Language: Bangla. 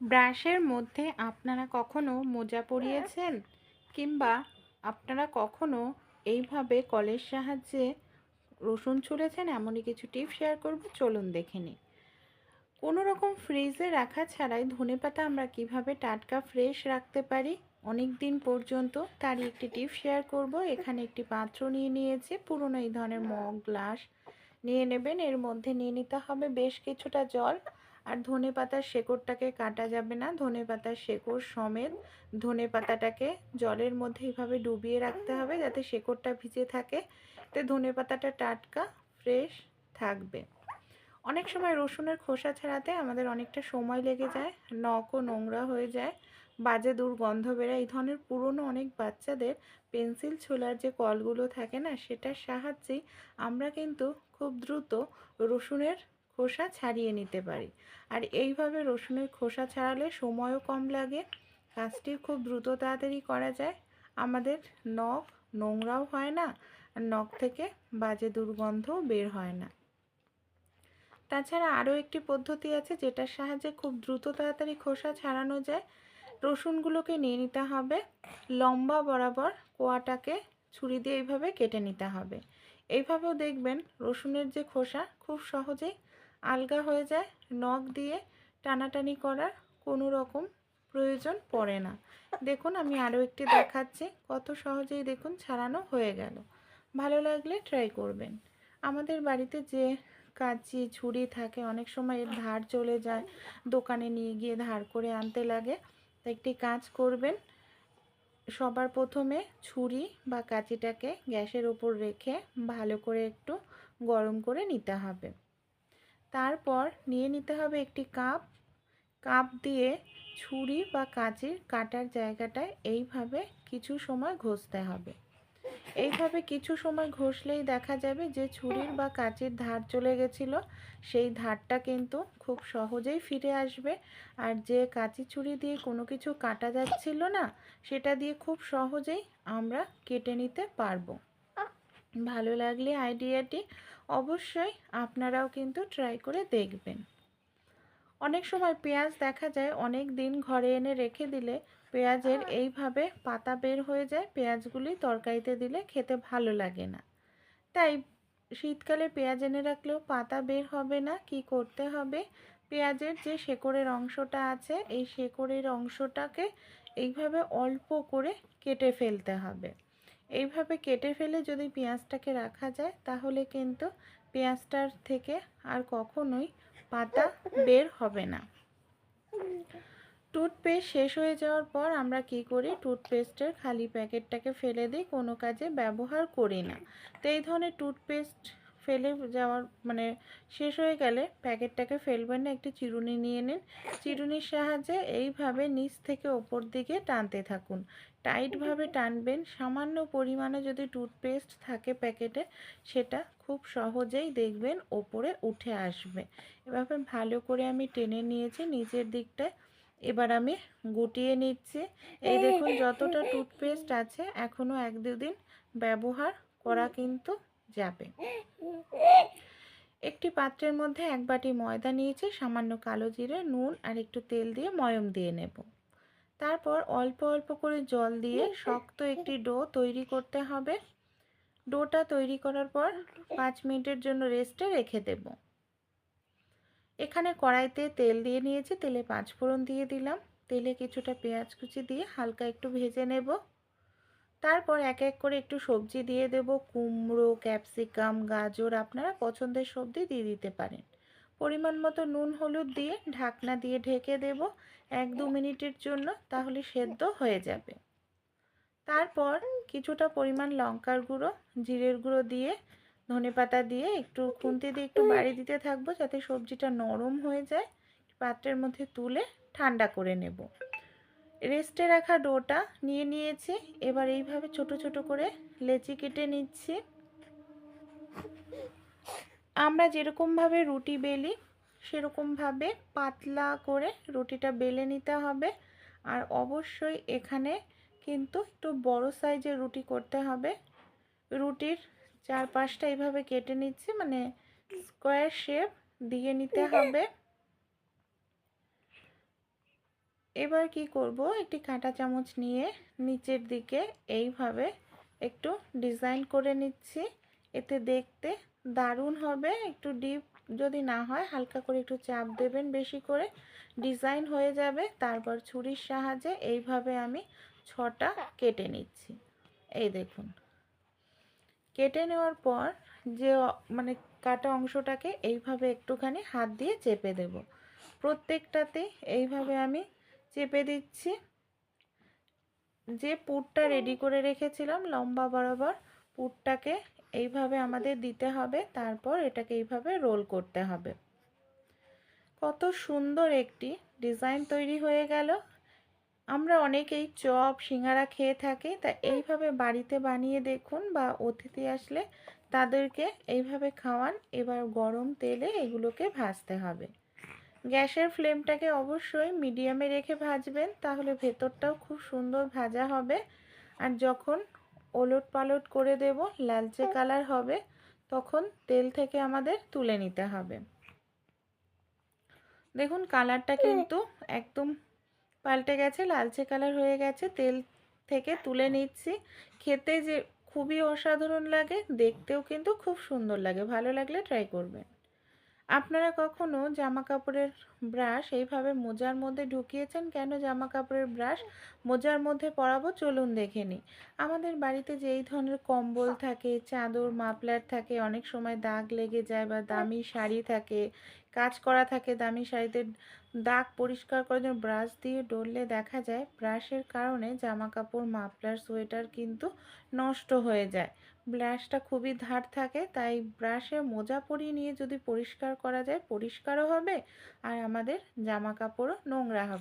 ব্রাশের মধ্যে আপনারা কখনো মোজা পরিয়েছেন? কিংবা আপনারা কখনো এইভাবে কলের সাহায্যে রসুন ছুলেছেন এমনই কিছু টিপ শেয়ার করব, চলুন দেখে নিই। কোনো রকম ফ্রিজে রাখা ছাড়াই ধনেপাতা আমরা কীভাবে টাটকা ফ্রেশ রাখতে পারি? অনেক দিন পর্যন্ত তারই একটি টিপ শেয়ার করব। এখানে একটি পাত্র নিয়ে নিয়েছি। পুরনো এই ধরনের মগ, গ্লাস নিয়ে নেবেন। এর মধ্যে নিয়ে নিতে হবে বেশ কিছুটা জল। আর ধনে পাতার শেকড়টাকে কাটা যাবে না। ধনে পাতার শেকড় সমেত ধনে পাতাটাকে জলের মধ্যে এইভাবে ডুবিয়ে রাখতে হবে যাতে শেকড়টা ভিজে থাকে। তো ধনে পাতাটা টাটকা, ফ্রেশ থাকবে। অনেক সময় রসুনের খোসা ছাড়াতে আমাদের অনেকটা সময় লেগে যায়, নখও নোংরা হয়ে যায়, বাজে দুর্গন্ধ বেরোয়। এই ধরনের পুরনো অনেক বাচ্চাদের পেন্সিল, ছোলার যে কলগুলো থাকে না, সেটার সাহায্যেই আমরা কিন্তু খুব দ্রুত রসুনের খোসা ছাড়িয়ে নিতে পারি। আর এইভাবে রসুনের খোসা ছাড়ালে সময়ও কম লাগে, কাজটি খুব দ্রুত তাড়াতাড়ি করা যায়। আমাদের নখ নোংরাও হয় না, আর নখ থেকে বাজে দুর্গন্ধও বের হয় না। তাছাড়া আরও একটি পদ্ধতি আছে যেটার সাহায্যে খুব দ্রুত তাড়াতাড়ি খোসা ছাড়ানো যায়। রসুনগুলোকে নিয়ে নিতে হবে, লম্বা বরাবর কোয়াটাকে ছুরি দিয়ে এইভাবে কেটে নিতে হবে। এইভাবেও দেখবেন রসুনের যে খোসা খুব সহজেই আলগা হয়ে যায়, নখ দিয়ে টানাটানি করার কোনো রকম প্রয়োজন পড়ে না। দেখুন, আমি আরও একটি দেখাচ্ছি, কত সহজেই দেখুন ছাড়ানো হয়ে গেল। ভালো লাগলে ট্রাই করবেন। আমাদের বাড়িতে যে কাঁচি ছুরি থাকে, অনেক সময় এর ধার চলে যায়, দোকানে নিয়ে গিয়ে ধার করে আনতে লাগে। একটি কাজ করবেন, সবার প্রথমে ছুরি বা কাঁচিটাকে গ্যাসের ওপর রেখে ভালো করে একটু গরম করে নিতে হবে। তারপর নিয়ে নিতে হবে একটি কাপ। কাপ দিয়ে ছুরি বা কাঁচির কাটার জায়গাটায় এইভাবে কিছু সময় ঘষতে হবে। এইভাবে কিছু সময় ঘষলেই দেখা যাবে যে ছুরির বা কাঁচির ধার চলে গেছিল। সেই ধারটা কিন্তু খুব সহজেই ফিরে আসবে। আর যে কাঁচি ছুরি দিয়ে কোনো কিছু কাটা যাচ্ছিল না, সেটা দিয়ে খুব সহজেই আমরা কেটে নিতে পারব। ভালো লাগলে আইডিয়াটি অবশ্যই আপনারাও কিন্তু ট্রাই করে দেখবেন। অনেক সময় পেঁয়াজ দেখা যায় অনেক দিন ঘরে এনে রেখে দিলে পেঁয়াজের এইভাবে পাতা বের হয়ে যায় পেঁয়াজগুলি তরকারিতে দিলে খেতে ভালো লাগে না। তাই শীতকালে পেঁয়াজ এনে রাখলেও পাতা বের হবে না কি করতে হবে? পেঁয়াজের যে শেকড়ের অংশটা আছে এই শেকড়ের অংশটাকে এইভাবে অল্প করে কেটে ফেলতে হবে। এইভাবে কেটে ফেলে যদি পেঁয়াজটাকে রাখা যায়, তাহলে কিন্তু পেঁয়াজটার থেকে আর কখনোই পাতা বের হবে না। টুথপেস্ট শেষ হয়ে যাওয়ার পর আমরা কি করি, টুথপেস্টের খালি প্যাকেটটাকে ফেলে দিই, কোনো কাজে ব্যবহার করি না। তো এই ধরনের টুথপেস্ট ফেলে যাওয়ার মানে শেষ হয়ে গেলে প্যাকেটটাকে ফেলবেন না, একটি চিরুনি নিয়ে নিন। চিরুনির সাহায্যে এইভাবে নিচ থেকে ওপর দিকে টানতে থাকুন। টাইটভাবে টানবেন, সামান্য পরিমাণে যদি টুথপেস্ট থাকে প্যাকেটে, সেটা খুব সহজেই দেখবেন ওপরে উঠে আসবে। এভাবে ভালো করে আমি টেনে নিয়েছি, নিচের দিকটায়। এবার আমি গুটিয়ে নিচ্ছি। এই দেখুন যতটা টুথপেস্ট আছে এখনও এক দুদিন ব্যবহার করা কিন্তু যাবে। একটি পাত্রের মধ্যে এক বাটি ময়দা নিয়েছি, সামান্য কালো জিরে, নুন আর একটু তেল দিয়ে ময়ম দিয়ে নেব। তারপর অল্প অল্প করে জল দিয়ে শক্ত একটি ডো তৈরি করতে হবে। ডোটা তৈরি করার পর পাঁচ মিনিটের জন্য রেস্টে রেখে দেব। এখানে কড়াইতে তেল দিয়ে নিয়েছি, তেলে পাঁচ ফোড়ন দিয়ে দিলাম। তেলে কিছুটা পেঁয়াজ কুচি দিয়ে হালকা একটু ভেজে নেব। তারপর এক এক করে একটু সবজি দিয়ে দেব। কুমড়ো, ক্যাপসিকাম, গাজর আপনারা পছন্দের সবজি দিয়ে দিতে পারেন। পরিমাণ মতো নুন, হলুদ দিয়ে ঢাকনা দিয়ে ঢেকে দেব এক দু মিনিটের জন্য তাহলে সেদ্ধ হয়ে যাবে। তারপর কিছুটা পরিমাণ লঙ্কার গুঁড়ো, জিরের গুঁড়ো দিয়ে, ধনে পাতা দিয়ে একটু খুন্তি দিয়ে একটু বাড়ি দিতে থাকব যাতে সবজিটা নরম হয়ে যায়। পাত্রের মধ্যে তুলে ঠান্ডা করে নেব। রেস্টে রাখা ডোটা নিয়ে নিয়েছি। এবার এইভাবে ছোট ছোট করে লেচি কেটে নিচ্ছি। আমরা যেরকমভাবে রুটি বেলি, সেরকমভাবে পাতলা করে রুটিটা বেলে নিতে হবে। আর অবশ্যই এখানে কিন্তু একটু বড় সাইজের রুটি করতে হবে। রুটির চারপাশটা এইভাবে কেটে নিচ্ছি মানে স্কোয়ার শেপ দিয়ে নিতে হবে। এবার কি করব? একটি কাঁটা চামচ নিয়ে নিচের দিকে এইভাবে একটু ডিজাইন করে নিচ্ছি। এতে দেখতে দারুণ হবে। একটু ডিপ যদি না হয়, হালকা করে একটু চাপ দেবেন বেশি করে। ডিজাইন হয়ে যাবে। তারপর ছুরির সাহায্যে এইভাবে আমি ছটা কেটে নিচ্ছি। এই দেখুন। কেটে নেওয়ার পর যে মানে কাটা অংশটাকে এইভাবে একটুখানি হাত দিয়ে চেপে দেব। প্রত্যেকটাতে এইভাবে আমি চেপে দিচ্ছি। যে পুরটা রেডি করে রেখেছিলাম লম্বা বরাবর পুরটাকে এইভাবে আমাদের দিতে হবে, তারপর এটাকে এইভাবে রোল করতে হবে। কত সুন্দর একটি ডিজাইন তৈরি হয়ে গেল। আমরা অনেকেই চপ, সিঙ্গারা খেয়ে থাকি, তা এইভাবে বাড়িতে বানিয়ে দেখুন বা অতিথি আসলে তাদেরকে এইভাবে খাওয়ান। এবার গরম তেলে এগুলোকে ভাজতে হবে। গ্যাসের ফ্লেমটাকে অবশ্যই মিডিয়ামে রেখে ভাজবেন তাহলে ভেতরটাও খুব সুন্দর ভাজা হবে। আর যখন ওলট পালট করে দেব লালচে কালার হবে তখন তেল থেকে আমাদের তুলে নিতে হবে। দেখুন কালারটা কিন্তু একদম পাল্টে গেছে লালচে কালার হয়ে গেছে তেল থেকে তুলে নিচ্ছি। খেতে যে খুবই অসাধারণ লাগে দেখতেও কিন্তু খুব সুন্দর লাগে ভালো লাগলে ট্রাই করবেন। আপনারা কখনো জামা কাপড়ের ব্রাশ এইভাবে মোজার মধ্যে ঢুকিয়েছেন? কেন জামা কাপড়ের ব্রাশ মোজার মধ্যে পরাবো? চলুন দেখে নিই। আমাদের বাড়িতে যেই ধরনের কম্বল থাকে, চাদর, মাফলার থাকে, অনেক সময় দাগ লেগে যায় বা দামি শাড়ি থাকে কাজ করা থাকে দামি শাড়িতে দাগ পরিষ্কার করার জন্য ব্রাশ দিয়ে ডললে দেখা যায় ব্রাশের কারণে জামা কাপড় মাফলার, সোয়েটার কিন্তু নষ্ট হয়ে যায়। ব্রাশটা খুবই ধার থাকে, তাই ব্রাশে মোজা পরিয়ে নিয়ে যদি পরিষ্কার করা যায়, পরিষ্কারও হবে আর আমাদের জামা কাপড়ও নোংরা হবে।